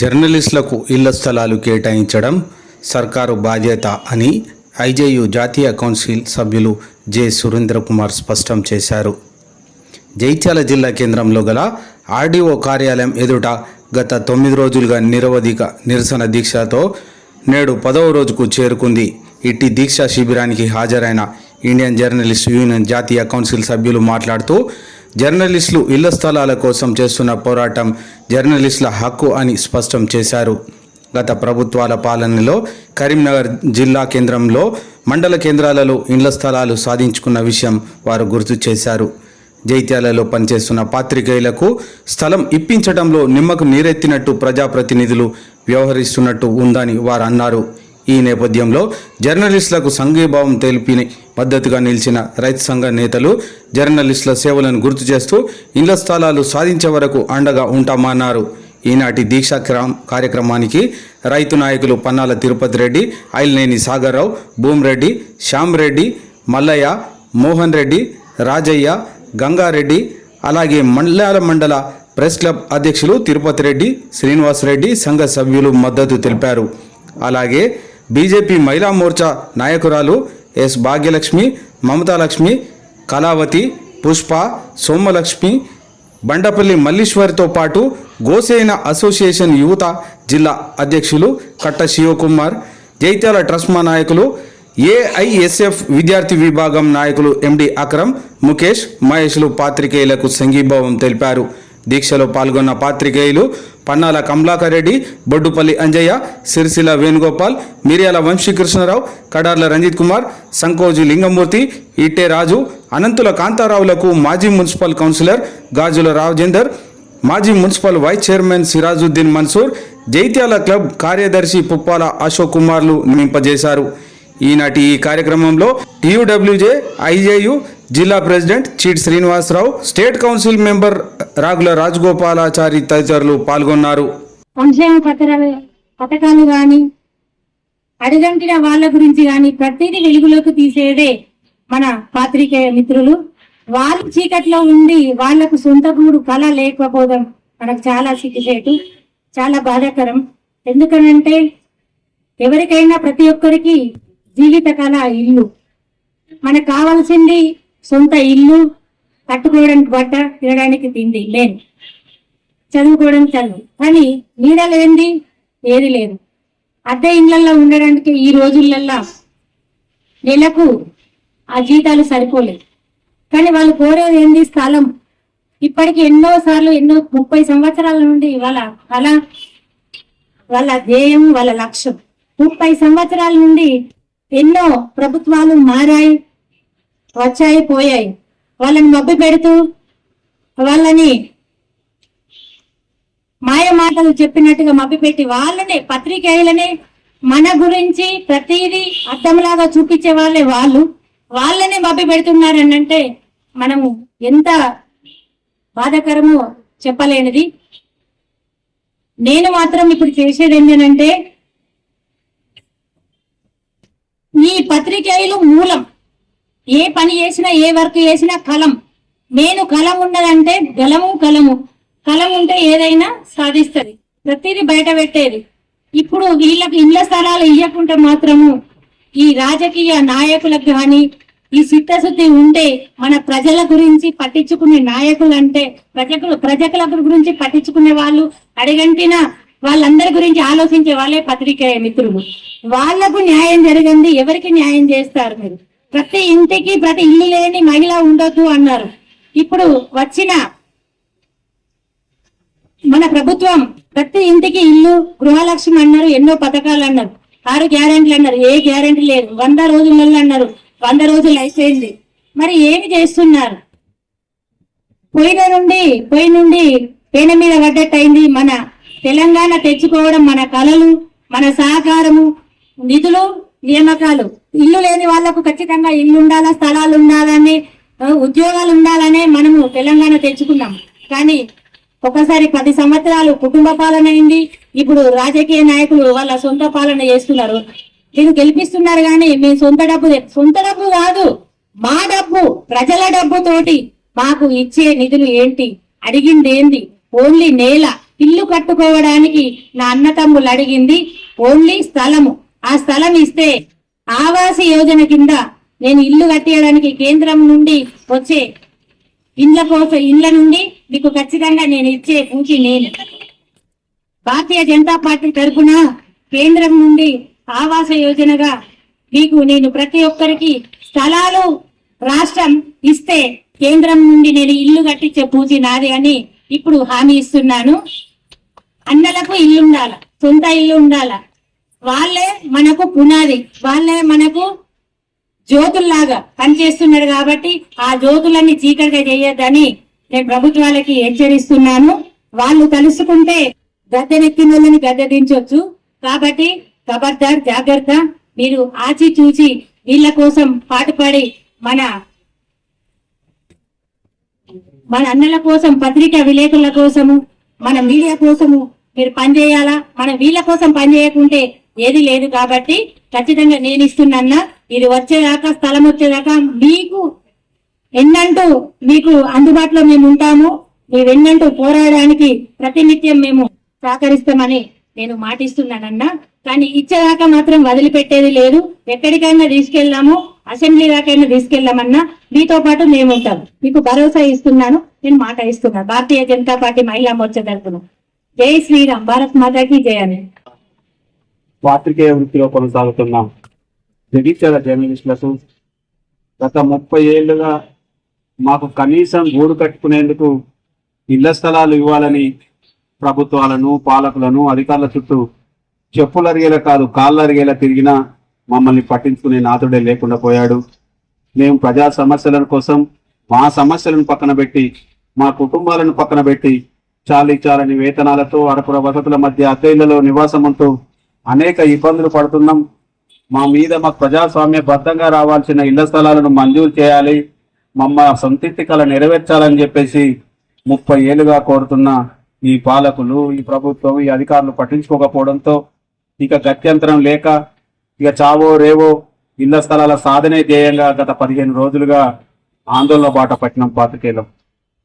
జర్నలిస్టులకు ఇళ్ళ స్థలాలు కేటాయించడం సర్కారు బాధ్యత అని ఐజేయు జాతీయ కౌన్సిల్ సభ్యులు జె. సురేంద్ర కుమార్ స్పష్టం చేశారు. జైత్యాల జిల్లా కేంద్రంలో గల ఆర్డీఓ కార్యాలయం ఎదుట గత తొమ్మిది రోజులుగా నిరవధిక నిరసన దీక్షతో నేడు పదవ రోజుకు చేరుకుంది. ఇట్టి దీక్షా శిబిరానికి హాజరైన ఇండియన్ జర్నలిస్ట్ యూనియన్ జాతీయ కౌన్సిల్ సభ్యులు మాట్లాడుతూ జర్నలిస్టులు ఇళ్ళ స్థలాల కోసం చేస్తున్న పోరాటం జర్నలిస్టుల హక్కు అని స్పష్టం చేశారు. గత ప్రభుత్వాల పాలనలో కరీంనగర్ జిల్లా కేంద్రంలో మండల కేంద్రాలలో ఇండ్ల స్థలాలు సాధించుకున్న విషయం వారు గుర్తు చేశారు. జైత్యాలలో పనిచేస్తున్న పాత్రికేయులకు స్థలం ఇప్పించడంలో నిమ్మకు నీరెత్తినట్టు ప్రజాప్రతినిధులు వ్యవహరిస్తున్నట్టు ఉందని వారు అన్నారు. ఈ నేపథ్యంలో జర్నలిస్టులకు సంఘీభావం తెలిపిని మద్దతుగా నిలిచిన రైతు సంఘ నేతలు జర్నలిస్టుల సేవలను గుర్తు చేస్తూ ఇళ్ళ స్థలాలు సాధించే వరకు అండగా ఉంటామన్నారు. ఈనాటి దీక్షా కార్యక్రమానికి రైతు నాయకులు పన్నాల తిరుపతి రెడ్డి ఐల్నేని సాగర్రావు భూమిరెడ్డి శ్యామ్రెడ్డి మల్లయ్య మోహన్ రెడ్డి రాజయ్య గంగారెడ్డి అలాగే మండలాల మండల ప్రెస్ క్లబ్ అధ్యక్షులు తిరుపతి రెడ్డి శ్రీనివాస్ రెడ్డి సంఘ సభ్యులు మద్దతు తెలిపారు. అలాగే బీజేపీ మహిళా మోర్చా నాయకురాలు ఎస్ భాగ్యలక్ష్మి మమతాలక్ష్మి కళావతి పుష్ప సోమలక్ష్మి బండపల్లి మల్లీశ్వరితో పాటు గోసేన అసోసియేషన్ యువత జిల్లా అధ్యక్షులు కట్ట శివకుమార్ జైత్యాల ట్రస్మా నాయకులు ఏఐఎస్ఎఫ్ విద్యార్థి విభాగం నాయకులు ఎండి అక్రమ్ ముఖేష్ మహేష్లు పాత్రికేయులకు సంఘీభావం తెలిపారు. దీక్షలో పాల్గొన్న పాత్రికేయులు పన్నాల కమలాకర్ రెడ్డి బొడ్డుపల్లి అంజయ్య సిరిసిల్ల వేణుగోపాల్ మిర్యాల వంశీకృష్ణరావు కడార్ల రంజిత్ కుమార్ సంకోజు లింగమూర్తి ఈటే రాజు అనంతుల కాంతారావులకు మాజీ మున్సిపల్ కౌన్సిలర్ గాజుల రాజేందర్ మాజీ municipal vice chairman Sirajuddin Mansoor Jaityala club కార్యదర్శి పుప్పాల అశోక్ కుమార్లు నింపజేశారు ఈనాటి ఈ కార్యక్రమంలో టీయూడబ్ల్యూజే ఐజేయు జిల్లా president cheat Srinivasarao state council member Ragula Rajagopalachari తదితరులు పాల్గొన్నారు. సంక్షేమ పథకాలు పథకాలు గాని వాళ్ళ గురించి కానీ ప్రతిదీ వెలుగులోకి తీసేదే మన పాత్రికేయ మిత్రులు. వాళ్ళ చీకట్లో ఉండి వాళ్ళకు సొంత గూడు కళ లేకపోవడం మనకు చాలా సిగ్గుచేటు చాలా బాధాకరం. ఎందుకనంటే ఎవరికైనా ప్రతి ఒక్కరికి జీవిత కళ ఇల్లు. మనకు కావాల్సింది సొంత ఇల్లు కట్టుకోవడానికి బట్ట తినడానికి తిండి లేని. చదువుకోవడానికి చదువు. కానీ నీడ లేనిది ఏది లేదు. అద్దె ఇళ్ళలో ఉండడానికి ఈ రోజులల్లో నెలకు ఆ జీతాలు సరిపోలేదు. కానీ వాళ్ళు కోరేది ఏంది? స్థలం. ఇప్పటికి ఎన్నో సార్లు ఎన్నో ముప్పై సంవత్సరాల నుండి వాళ్ళ కళ వాళ్ళ ధ్యేయం వాళ్ళ లక్ష్యం. ముప్పై సంవత్సరాల నుండి ఎన్నో ప్రభుత్వాలు మారాయి. వచ్చాయి పోయాయి వాళ్ళని మబ్బి పెడుతూ వాళ్ళని మాయ మాటలు చెప్పినట్టుగా మభ్యపెట్టి వాళ్ళనే పత్రికేయులనే మన గురించి ప్రతిదీ అర్థంలాగా చూపించే వాళ్ళే వాళ్ళు. వాళ్ళనే మభ్య పెడుతున్నారని అంటే మనము ఎంత బాధాకరమో చెప్పలేనిది. నేను మాత్రం ఇప్పుడు చేసేది ఏంటంటే ఈ పత్రికేయులు మూలం ఏ పని చేసినా ఏ వర్క్ చేసినా కలం. నేను కలం ఉన్నదంటే గలము కలము. కలం ఉంటే ఏదైనా సాధిస్తుంది. ప్రతిదీ బయట పెట్టేది. ఇప్పుడు వీళ్ళకి ఇళ్ళ స్థలాలు ఇవ్వకుంటే మాత్రము ఈ రాజకీయ నాయకులకు కానీ ఈ చిత్తశుద్ధి ఉంటే మన ప్రజల గురించి పట్టించుకునే నాయకులు అంటే ప్రజలు ప్రజల గురించి పట్టించుకునే వాళ్ళు అడిగంటిన వాళ్ళందరి గురించి ఆలోచించే వాళ్ళే పత్రిక మిత్రులు. వాళ్ళకు న్యాయం జరిగింది ఎవరికి న్యాయం చేస్తారు మీరు? ప్రతి ఇంటికి ప్రతి ఇల్లు లేని మహిళ ఉండొద్దు అన్నారు. ఇప్పుడు వచ్చిన మన ప్రభుత్వం ప్రతి ఇంటికి ఇల్లు గృహలక్ష్మి అన్నారు ఎన్నో పథకాలు అన్నారు. ఆరు గ్యారెంటీలు అన్నారు ఏ గ్యారెంటీ లేదు. వంద రోజులలో అన్నారు వంద రోజులు అయిపోయింది. మరి ఏమి చేస్తున్నారు? పోయిన నుండి పోయి నుండి పేన మీద పడ్డట్టు అయింది మన తెలంగాణ తెచ్చుకోవడం మన కళలు మన సహకారము నిధులు నియామకాలు. ఇల్లు లేని వాళ్ళకు ఖచ్చితంగా ఇల్లు ఉండాలా స్థలాలు ఉండాలని ఉద్యోగాలు ఉండాలనే మనము తెలంగాణ తెచ్చుకున్నాం కానీ ఒకసారి పది సంవత్సరాలు కుటుంబ పాలన అయింది. ఇప్పుడు రాజకీయ నాయకులు వాళ్ళ సొంత పాలన చేస్తున్నారు. దీన్ని గెలిపిస్తున్నారు కానీ మీ సొంత డబ్బు సొంత డబ్బు కాదు. మా డబ్బు ప్రజల డబ్బుతోటి మాకు ఇచ్చే నిధులు ఏంటి? అడిగింది ఏంది? ఓన్లీ నేల. ఇల్లు కట్టుకోవడానికి నా అన్నతమ్ములు అడిగింది ఓన్లీ స్థలము. ఆ స్థలం ఇస్తే ఆవాస యోజన కింద నేను ఇల్లు కట్టేయడానికి కేంద్రం నుండి వచ్చే ఇండ్ల కోసం ఇండ్ల నుండి మీకు ఖచ్చితంగా నేను ఇచ్చే పూచి నేను. భారతీయ జనతా పార్టీ తరఫున కేంద్రం నుండి ఆవాస యోజనగా మీకు నేను ప్రతి ఒక్కరికి స్థలాలు రాష్ట్రం ఇస్తే కేంద్రం నుండి నేను ఇల్లు కట్టించే పూచి నాది అని ఇప్పుడు హామీ ఇస్తున్నాను. అన్నలకు ఇల్లు ఉండాల సొంత ఇల్లు ఉండాల. వాళ్ళే మనకు పునాది వాళ్ళే మనకు జ్యోతుల్లాగా పనిచేస్తున్నారు కాబట్టి ఆ జ్యోతులన్నీ చీకటిగా చేయొద్దని నేను ప్రభుత్వాలకి హెచ్చరిస్తున్నాను. వాళ్ళు తలుసుకుంటే గద్దెనెక్కిన వాళ్ళని గద్దె దించవచ్చు కాబట్టి ఖబర్దార్ జాగ్రత్త. మీరు ఆచి చూచి వీళ్ళ కోసం పాటుపడి మన మన అన్నల కోసం పత్రికా విలేకరుల కోసము మన మీడియా కోసము మీరు పనిచేయాలా? మనం వీళ్ళ కోసం పనిచేయకుంటే ఏది లేదు కాబట్టి ఖచ్చితంగా నేను ఇస్తున్నా ఇది వచ్చేదాకా స్థలం వచ్చేదాకా మీకు ఎన్నంటూ మీకు అందుబాటులో మేము ఉంటాము. మీవెన్నంటూ పోరాడడానికి ప్రతినిత్యం మేము సహకరిస్తామని నేను మాటిస్తున్నానన్నా. కానీ ఇచ్చేదాకా మాత్రం వదిలిపెట్టేది లేదు. ఎక్కడికైనా తీసుకెళ్ళాము అసెంబ్లీ దాకైనా తీసుకెళ్ళామన్నా మీతో పాటు మేము ఉంటాం. మీకు భరోసా ఇస్తున్నాను నేను మాట ఇస్తున్నాను భారతీయ జనతా పార్టీ మహిళా మోర్చా తరఫున. జై శ్రీరామ్. భారత్ మాతాకి జయ అని. పాత్రికేయ వృత్తిలో కొనసాగుతున్నాం. జగిత్యాల జర్నలిస్టులకు గత ముప్పై ఏళ్ళుగా మాకు కనీసం గూడు కట్టుకునేందుకు ఇళ్ళ స్థలాలు ఇవ్వాలని ప్రభుత్వాలను పాలకులను అధికారుల చుట్టూ చెప్పులు అరిగేలా కాదు కాళ్ళు అరిగేలా తిరిగినా మమ్మల్ని పట్టించుకునే నాథుడే లేకుండా పోయాడు. మేము ప్రజా సమస్యల కోసం మా సమస్యలను పక్కన పెట్టి మా కుటుంబాలను పక్కన పెట్టి చాలీ చాలని వేతనాలతో అరకుర వసతుల మధ్య అద్దె ఇళ్ళలో అనేక ఇబ్బందులు పడుతున్నాం. మా మీద మా ప్రజాస్వామ్య బద్ధంగా రావాల్సిన ఇళ్ళ స్థలాలను మంజూరు చేయాలి. మమ్మ సంతృప్తి కళ నెరవేర్చాలని చెప్పేసి ముప్పై ఏళ్ళుగా కోరుతున్న ఈ పాలకులు ఈ ప్రభుత్వం ఈ అధికారులు పట్టించుకోకపోవడంతో ఇక గత్యంతరం లేక ఇక చావో రేవో ఇళ్ళ స్థలాల సాధనే ధ్యేయంగా గత పదిహేను రోజులుగా ఆందోళన బాట పట్టినం పాతికేలం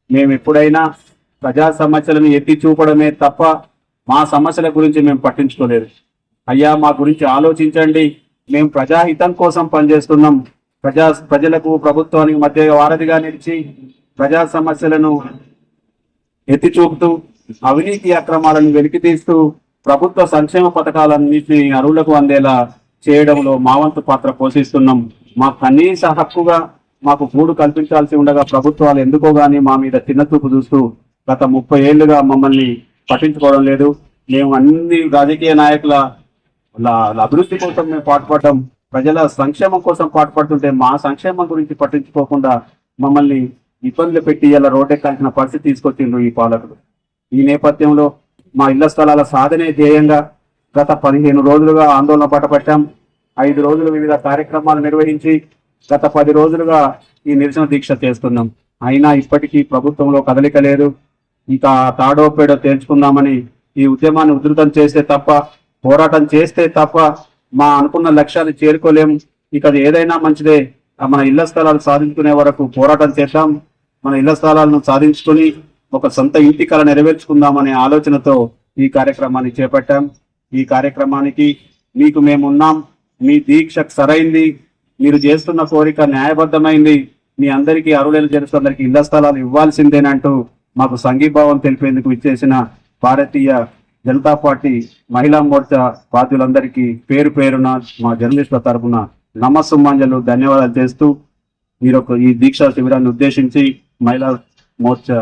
మేము ఎప్పుడైనా ప్రజా సమస్యలను ఎత్తి చూపడమే తప్ప మా సమస్యల గురించి మేము పట్టించుకోలేదు. అయ్యా మా గురించి ఆలోచించండి. మేము ప్రజాహితం కోసం పనిచేస్తున్నాం. ప్రజా ప్రజలకు ప్రభుత్వానికి మధ్య వారధిగా నిలిచి ప్రజా సమస్యలను ఎత్తి చూపుతూ అవినీతి అక్రమాలను వెలికి తీస్తూ ప్రభుత్వ సంక్షేమ పథకాలన్నింటినీ అరువులకు అందేలా చేయడంలో మా వంతు పాత్ర పోషిస్తున్నాం. మా కనీస హక్కుగా మాకు గూడు కల్పించాల్సి ఉండగా ప్రభుత్వాలు ఎందుకో గాని మా మీద చిన్న చూపు చూస్తూ గత ముప్పై ఏళ్ళుగా మమ్మల్ని పట్టించుకోవడం లేదు. మేము అన్ని రాజకీయ నాయకుల ల- అభివృద్ధి కోసం మేము పాటుపడడం. ప్రజల సంక్షేమం కోసం పాటుపడుతుంటే మా సంక్షేమం గురించి పట్టించుకోకుండా మమ్మల్ని ఇబ్బందులు పెట్టి ఇలా రోడ్డెక్కాల్సిన పరిస్థితి తీసుకొచ్చిండ్రు ఈ పాలకుడు ఈ నేపథ్యంలో మా ఇళ్ళ స్థలాల సాధనే ధ్యేయంగా గత పదిహేను రోజులుగా ఆందోళన పట్టపట్టాం. ఐదు రోజులు వివిధ కార్యక్రమాలు నిర్వహించి గత పది రోజులుగా ఈ నిరసన దీక్ష చేస్తున్నాం. అయినా ఇప్పటికీ ప్రభుత్వంలో కదలిక లేదు. ఇంకా తాడో పేడో తేల్చుకుందామని ఈ ఉద్యమాన్ని ఉధృతం చేస్తే తప్ప పోరాటం చేస్తే తప్ప మా అనుకున్న లక్ష్యాన్ని చేరుకోలేం. ఇక ఏదైనా మంచిదే. మన ఇళ్ళ స్థలాలు సాధించుకునే వరకు పోరాటం చేద్దాం. మన ఇళ్ళ స్థలాలను సాధించుకొని ఒక సొంత ఇంటి కళ నెరవేర్చుకుందామనే ఆలోచనతో ఈ కార్యక్రమాన్ని చేపట్టాం. ఈ కార్యక్రమానికి మీకు మేమున్నాం. మీ దీక్ష సరైంది. మీరు చేస్తున్న కోరిక న్యాయబద్ధమైంది. మీ అందరికీ అరువులేలు చేరుస్తూ ఇళ్ళ స్థలాలు ఇవ్వాల్సిందేనంటూ మాకు సంఘీభావం తెలిపేందుకు ఇచ్చేసిన భారతీయ జనతా పార్టీ మహిళా మోర్చా బాధ్యులందరికీ పేరు పేరున మా జర్నలిస్టుల తరపున నమస్సుమాంజలు ధన్యవాదాలు చేస్తూ మీరు ఈ దీక్షా శిబిరాన్ని ఉద్దేశించి మహిళా మోర్చా